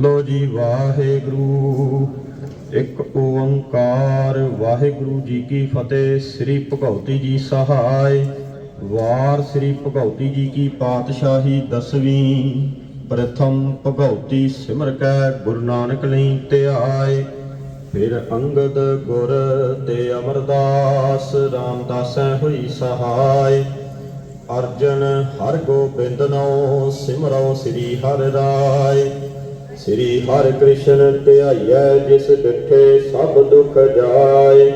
ਬੋਲੋ ਜੀ ਵਾਹਿਗੁਰੂ। ਇੱਕ ਓੰਕਾਰ, ਵਾਹਿਗੁਰੂ ਜੀ ਕੀ ਫਤਿਹ। ਸ੍ਰੀ ਭਗਉਤੀ ਜੀ ਸਹਾਇ। ਵਾਰ ਸ੍ਰੀ ਭਗਉਤੀ ਜੀ ਕੀ ਪਾਤਸ਼ਾਹੀ ਦਸਵੀਂ। ਪ੍ਰਥਮ ਭਗਉਤੀ ਸਿਮਰ ਕੈ, ਗੁਰੂ ਨਾਨਕ ਲਈ ਧਿਆਏ। ਫਿਰ ਅੰਗਦ ਗੁਰ ਤੇ ਅਮਰਦਾਸ, ਰਾਮਦਾਸੈ ਹੋਈ ਸਹਾਇ। ਅਰਜਨ ਹਰ ਗੋਬਿੰਦ ਨੋ ਸਿਮਰੋ ਸ੍ਰੀ ਹਰਿ ਰਾਏ ਸ੍ਰੀ ਹਰਿ ਕ੍ਰਿਸ਼ਨ ਧਿਆਈਐ, ਜਿਸ ਡਿਠੇ ਸਭ ਦੁਖ ਜਾਏ।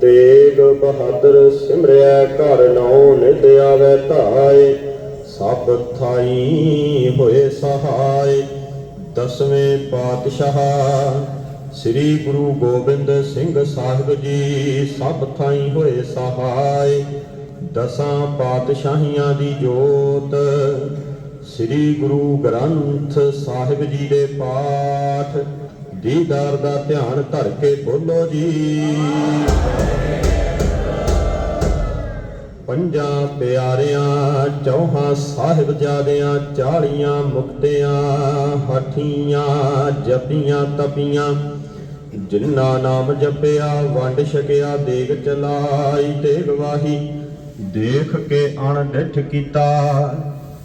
ਤੇਗ ਬਹਾਦਰ ਸਿਮਰਿਆ ਘਰ ਨੌ ਨਿਧ ਆਵੈ ਧਾਏ। ਸਭ ਥਾਈ ਹੋਏ ਸਹਾਇ ਦਸਵੇਂ ਪਾਤਸ਼ਾਹ। ਸ੍ਰੀ ਗੁਰੂ ਗੋਬਿੰਦ ਸਿੰਘ ਸਾਹਿਬ ਜੀ, ਸਭ ਥਾਈ ਹੋਏ ਸਹਾਇ ਦਸਾਂ ਪਾਤਸ਼ਾਹੀਆਂ ਦੀ ਜੋਤ ਸ੍ਰੀ ਗੁਰੂ ਗ੍ਰੰਥ ਸਾਹਿਬ ਜੀ ਦੇ ਪਾਠ। ਦੀਦਾਰ ਦਾ ਧਿਆਨ ਧਰ ਕੇ ਬੋਲੋ ਜੀ। ਪੰਜਾਂ ਪਿਆਰਿਆਂ, ਚੌਹਾਂ ਸਾਹਿਬਜ਼ਾਦਿਆਂ ਚਾਲੀਆਂ ਮੁਕਤਿਆਂ ਹਾਠੀਆਂ ਜਪੀਆਂ ਤਪੀਆਂ। ਜਿਨ੍ਹਾਂ ਨਾਮ ਜਪਿਆ, ਵੰਡ ਛਕਿਆ, ਦੇਗ ਚਲਾਈ ਤੇ ਗਵਾਹੀ ਦੇਖ ਕੇ ਅਣਡਿਠ ਕੀਤਾ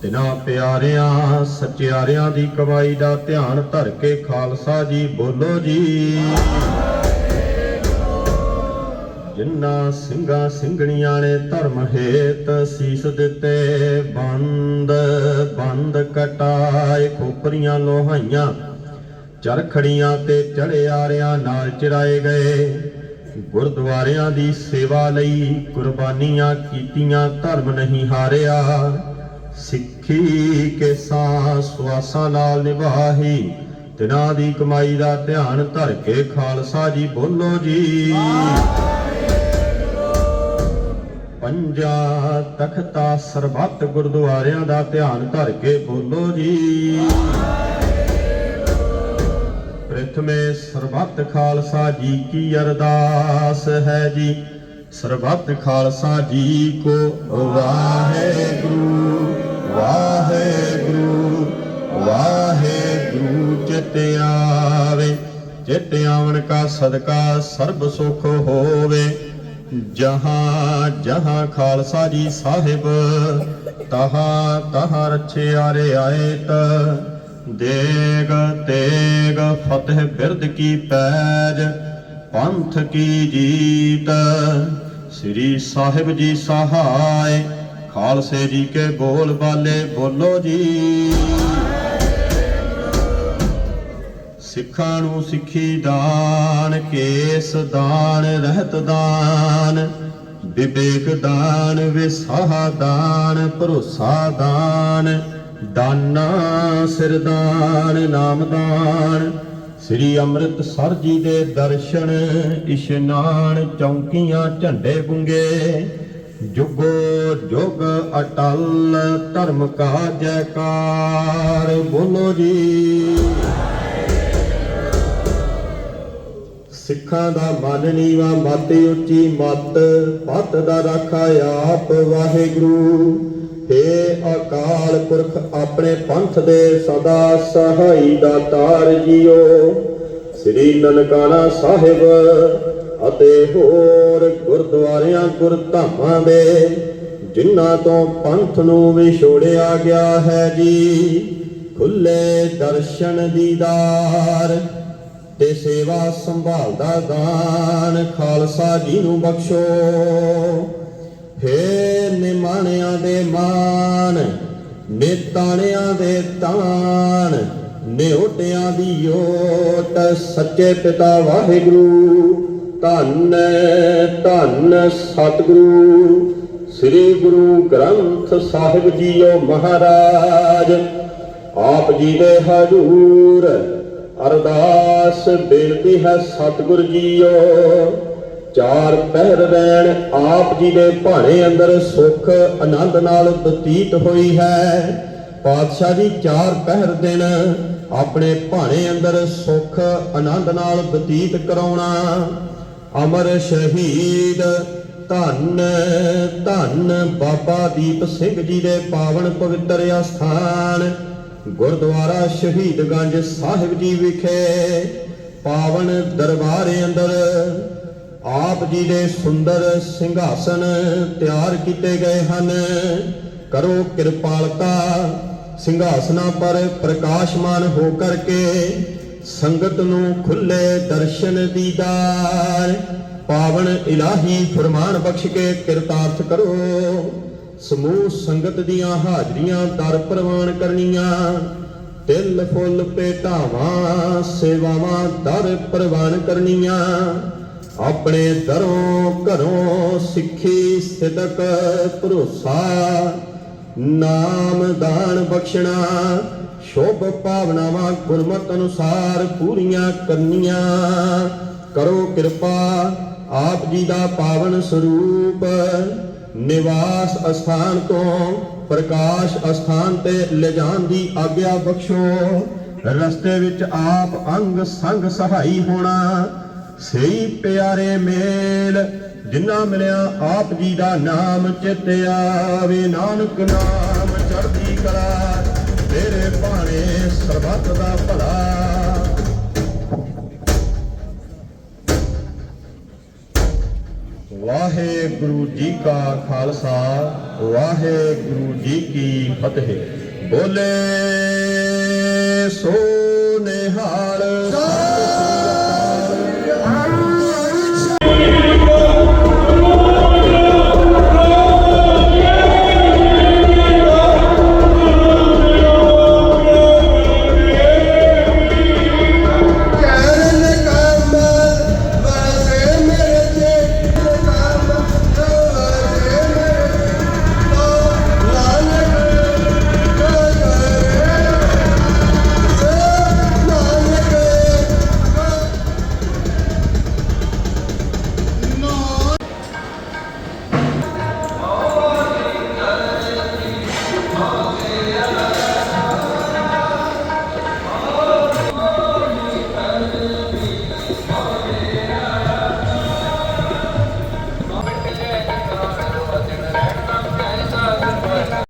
ਤਿਨਾ ਪਿਆਰਿਆਂ, ਸਚਿਆਰਿਆਂ ਦੀ ਕਮਾਈ ਦਾ ਧਿਆਨ ਧਰ ਕੇ ਖਾਲਸਾ ਜੀ ਬੋਲੋ ਜੀ। ਜਿਨ੍ਹਾਂ ਸਿੰਘਾਂ ਸਿੰਘਣੀਆਂ ਨੇ ਧਰਮ ਹੇਤ ਸੀਸ ਦਿੱਤੇ, ਬੰਦ ਬੰਦ ਕਟਾਏ ਖੋਪਰੀਆਂ ਲੋਹਾਈਆਂ, ਚਰਖੜੀਆਂ ਤੇ ਚੜਿਆਰਿਆਂ ਨਾਲ ਚਿਰਾਏ ਗਏ। ਗੁਰਦੁਆਰਿਆਂ ਦੀ ਸੇਵਾ ਲਈ ਕੁਰਬਾਨੀਆਂ ਕੀਤੀਆਂ, ਧਰਮ ਨਹੀਂ ਹਾਰਿਆ। ਸਿੱਖੀ ਕੇ ਸਾਹ ਸਵਾਸਾਂ ਨਾਲ ਨਿਭਾਹੀ ਤਿਨਾਂ ਦੀ ਕਮਾਈ ਦਾ ਧਿਆਨ ਧਰ ਕੇ ਖਾਲਸਾ ਜੀ ਬੋਲੋ ਜੀ। ਪੰਜਾ ਤਖਤਾ ਸਰਬੱਤ ਗੁਰਦੁਆਰਿਆਂ ਦਾ ਧਿਆਨ ਧਰ ਕੇ ਬੋਲੋ ਜੀ। ਪ੍ਰਥਮੇ ਸਰਬੱਤ ਖਾਲਸਾ ਜੀ ਕੀ ਅਰਦਾਸ ਹੈ ਜੀ? ਸਰਬੱਤ ਖਾਲਸਾ ਜੀ ਕੋ ਵਾਹਿਗੁਰੂ। ਵਾਹਿਗੁਰੂ ਵਾਹਿਗੁਰੂ ਚਿਤ ਆਵੇ ਚਿਤ ਆਵਣ ਕਾ ਸਦਕਾ ਸਰਬ ਸੁਖ ਹੋਵੇ। ਜਹਾਂ ਜਹਾਂ ਖਾਲਸਾ ਜੀ ਸਾਹਿਬ, ਤਹਾਂ ਰਛੇ ਰਛਿਆਰੇ ਆਇਤ। ਦੇਗ, ਤੇਗ, ਫਤਿਹ ਬਿਰਦ ਕੀ ਪੈਜ, ਪੰਥ ਕੀ ਜੀਤ। ਸ੍ਰੀ ਸਾਹਿਬ ਜੀ ਸਹਾਇ ਖਾਲਸੇ ਜੀ ਕੇ ਬੋਲ ਬਾਲੇ, ਬੋਲੋ ਜੀ। ਸਿੱਖਾਂ ਨੂੰ ਸਿੱਖੀ ਦਾਨ, ਕੇਸ ਦਾਨ, ਰਹਿਤ ਦਾਨ, ਵਿਵੇਕ ਦਾਨ, ਵਿਸਾਹ ਦਾਨ, ਭਰੋਸਾ ਦਾਨ, ਦਾਨਾ ਸਿਰਦਾਨ ਨਾਮਦਾਨ ਸ੍ਰੀ ਅੰਮ੍ਰਿਤਸਰ ਜੀ ਦੇ ਦਰਸ਼ਨ, ਇਸ਼ਨਾਨ, ਚੌਂਕੀਆਂ, ਝੰਡੇ ਬੁੰਗੇ ਜੁਗੋ ਜੁਗ ਅਟਲ ਧਰਮ ਕਾ ਜੈਕਾਰ ਬੋਲੋ ਜੀ। ਸਿੱਖਾਂ ਦਾ ਮਨ ਨੀਵਾ, ਮਤ ਉੱਚੀ ਮਤ ਪਤ ਦਾ ਰਾਖਾ ਆਪ ਵਾਹਿਗੁਰੂ। ਹੇ ਅਕਾਲ ਪੁਰਖ, ਆਪਣੇ ਪੰਥ ਦੇ ਸਦਾ ਸਹਾਈ ਦਾਤਾਰ ਜੀਓ। ਸ੍ਰੀ ਨਨਕਾਣਾ ਸਾਹਿਬ ਅਤੇ ਹੋਰ ਗੁਰਦੁਆਰਿਆਂ ਗੁਰਧਾਮਾਂ ਦੇ, ਜਿਨ੍ਹਾਂ ਤੋਂ ਪੰਥ ਨੂੰ ਵਿਛੋੜਿਆ ਗਿਆ ਹੈ ਜੀ, ਖੁੱਲੇ ਦਰਸ਼ਨ ਦੀਦਾਰ ਤੇ ਸੇਵਾ ਸੰਭਾਲਦਾ ਦਾਨ ਖਾਲਸਾ ਜੀ ਨੂੰ ਬਖਸ਼ੋ। ਹੇ ਨਿਮਾਣਿਆਂ ਦੇ ਮਾਨ, ਨਿਤਾਣਿਆਂ ਦੇ ਤਾਣ, ਨਿਉਟਿਆਂ ਦੀ ਓਟ, ਸੱਚੇ ਪਿਤਾ ਵਾਹਿਗੁਰੂ ਧੰਨ ਧੰਨ ਸਤਿਗੁਰੂ, ਸ੍ਰੀ ਗੁਰੂ ਗ੍ਰੰਥ ਸਾਹਿਬ ਜੀਓ ਮਹਾਰਾਜ। ਆਪ ਜੀ ਦੇ ਹਜ਼ੂਰ, ਅਰਦਾਸ ਬੇਨਤੀ ਹੈ ਸਤਿਗੁਰ ਜੀਓ। ਚਾਰ ਪਹਿਰ ਰਹਿਣ ਆਪ ਜੀ ਦੇ ਭਾਣੇ ਅੰਦਰ ਸੁਖ ਆਨੰਦ ਨਾਲ ਬਤੀਤ ਹੋਈ ਹੈ। ਪਾਤਸ਼ਾਹ ਜੀ, ਚਾਰ ਪਹਿਰ ਦਿਨ ਆਪਣੇ ਭਾਣੇ ਅੰਦਰ ਸੁਖ ਆਨੰਦ ਨਾਲ ਬਤੀਤ ਕਰਾਉਣਾ। ਅਮਰ ਸ਼ਹੀਦ। ਧੰਨ ਧੰਨ ਬਾਬਾ ਦੀਪ ਸਿੰਘ ਜੀ ਦੇ ਪਾਵਨ ਪਵਿੱਤਰ ਅਸਥਾਨ, ਗੁਰਦੁਆਰਾ ਸ਼ਹੀਦਗੰਜ ਸਾਹਿਬ ਜੀ ਵਿਖੇ। ਪਾਵਨ ਦਰਬਾਰ ਅੰਦਰ ਆਪ ਜੀ ਦੇ ਸੁੰਦਰ ਸਿੰਘਾਸਨ ਤਿਆਰ ਕੀਤੇ ਗਏ ਹਨ। ਕਰੋ ਕਿਰਪਾਲਤਾ, ਸਿੰਘਾਸਨਾਂ ਪਰ ਪ੍ਰਕਾਸ਼ਮਾਨ ਹੋ ਕਰਕੇ ਸੰਗਤ ਨੂੰ ਖੁੱਲੇ ਦਰਸ਼ਨ ਦੀਦਾਰ ਪਾਵਨ ਇਲਾਹੀ ਫਰਮਾਨ ਬਖਸ਼ ਕੇ ਕਿਰਤਾਰਥ ਕਰੋ। ਸਮੂਹ ਸੰਗਤ ਦੀਆਂ ਹਾਜ਼ਰੀਆਂ ਦਰ ਪ੍ਰਵਾਨ ਕਰਨੀਆਂ। ਤਿਲ ਫੁੱਲ ਭੇਟਾਵਾਂ, ਸੇਵਾਵਾਂ ਦਰ ਪ੍ਰਵਾਨ ਕਰਨੀਆਂ। ਆਪਣੇ ਦਰੋਂ ਘਰੋਂ ਸਿੱਖੀ ਸਿਦਕ ਭਰੋਸਾ। ਨਾਮ ਦਾਨ ਬਖਸ਼ਣਾ ਸ਼ੋਭ ਭਾਵਨਾਵਾਂ ਗੁਰਮਤ ਅਨੁਸਾਰ ਪੂਰੀਆਂ ਕਰਨੀਆਂ। ਕਰੋ ਕਿਰਪਾ, ਆਪ ਜੀ ਦਾ ਪਾਵਨ ਸਰੂਪ। ਨਿਵਾਸ ਅਸਥਾਨ ਤੋਂ, ਪ੍ਰਕਾਸ਼ ਅਸਥਾਨ ਤੇ ਲਿਜਾਣ ਦੀ ਆਗਿਆ ਬਖਸ਼ੋ। ਰਸਤੇ ਵਿੱਚ ਆਪ ਅੰਗ ਸੰਗ ਸਹਾਈ ਹੋਣਾ। ਸਹੀ ਪਿਆਰੇ ਮੇਲ ਜਿਨ੍ਹਾਂ ਮਿਲਿਆ ਆਪ ਜੀ ਦਾ ਨਾਮ ਚਿਤ ਆਵੇ ਨਾਨਕ ਨਾਮ ਸਰਬੱਤ ਦਾ ਭਲਾ। ਵਾਹਿਗੁਰੂ ਜੀ ਕਾ ਖਾਲਸਾ, ਵਾਹਿਗੁਰੂ ਜੀ ਕੀ ਫਤਿਹ। ਬੋਲੇ ਸੋ ਨਿਹਾਲ ਸਾ